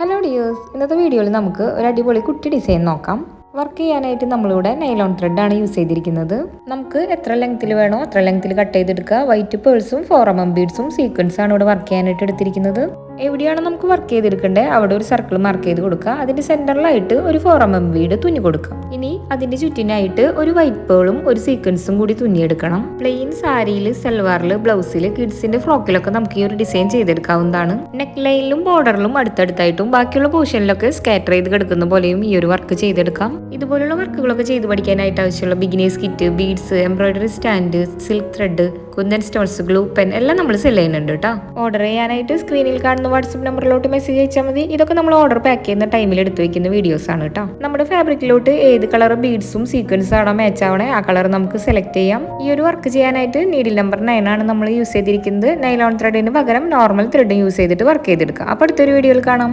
Hello dears ഇന്നത്തെ വീഡിയോയിൽ നമുക്ക് ഒരു അടിപൊളി കുട്ടി ഡിസൈൻ നോക്കാം. വർക്ക് ചെയ്യാനായിട്ട് നമ്മളിവിടെ നൈലോൺ ത്രെഡ് ആണ് യൂസ് ചെയ്തിരിക്കുന്നത്. നമുക്ക് എത്ര ലെങ്ത്തിൽ വേണോ അത്ര ലെങ്ത്തിൽ കട്ട് ചെയ്തെടുക്കുക. വൈറ്റ് പേഴ്സും ഫോർ എം ബീഡ്സും സീക്വൻസാണ് ഇവിടെ വർക്ക് ചെയ്യാനായിട്ട് എടുത്തിരിക്കുന്നത്. എവിടെയാണ് നമുക്ക് വർക്ക് ചെയ്തെടുക്കേണ്ടത് അവിടെ ഒരു സർക്കിൾ മാർക്ക് ചെയ്ത് കൊടുക്കുക. അതിന്റെ സെന്ററിലായിട്ട് ഒരു ഫോർ എം എം വീട് തുന്നി കൊടുക്കുക. ഇനി അതിന്റെ ചുറ്റിനായിട്ട് ഒരു വൈറ്റ് പേളും ഒരു സീക്വൻസും കൂടി തുന്നിയെടുക്കണം. പ്ലെയിൻ സാരിയിൽ സൽവാറിൽ ബ്ലൗസിൽ കിഡ്സിന്റെ ഫ്രോക്കിലൊക്കെ നമുക്ക് ഈ ഒരു ഡിസൈൻ ചെയ്തെടുക്കാവുന്നതാണ്. നെക്ക് ലൈനിലും ബോർഡറിലും അടുത്തടുത്തായിട്ടും ബാക്കിയുള്ള പോർഷനിലൊക്കെ സ്കാറ്റർ ചെയ്ത് കിടക്കുന്ന പോലെയും ഈ ഒരു വർക്ക് ചെയ്തെടുക്കാം. ഇതുപോലുള്ള വർക്കുകളൊക്കെ ചെയ്ത് പഠിക്കാനായിട്ട് ആവശ്യമുള്ള beginners kit beads embroidery stand silk thread kundan stones glue pen എല്ലാം നമ്മൾ സെൽ ചെയ്യുന്നുണ്ട് കേട്ടോ. ഓർഡർ ചെയ്യാനായിട്ട് സ്ക്രീനിൽ കാണുന്ന വാട്സപ്പ് നമ്പറിലോട്ട് മെസ്സേജ് അയച്ചാൽ മതി. ഇതൊക്കെ നമ്മൾ ഓർഡർ പാക്ക് ചെയ്യുന്ന ടൈമിൽ എടുത്തു വെക്കുന്ന വീഡിയോസ് ആണ് കേട്ടോ. നമ്മുടെ ഫാബ്രിക്കിലോട്ട് ഏത് കളർ ബീഡ്സും സീക്വൻസ് ആണോ മാച്ച് ആവണേ ആ കളർ നമുക്ക് സെലക്ട് ചെയ്യാം. ഈ ഒരു വർക്ക് ചെയ്യാനായിട്ട് നീഡിൽ നമ്പർ നയൻ ആണ് നമ്മൾ യൂസ് ചെയ്തിരിക്കുന്നത്. നൈലോൺ ത്രെഡിന് പകരം നോർമൽ ത്രെഡ് യൂസ് ചെയ്തിട്ട് വർക്ക് ചെയ്തെടുക്കാം. അപ്പോൾ അടുത്തൊരു വീഡിയോയിൽ കാണാം.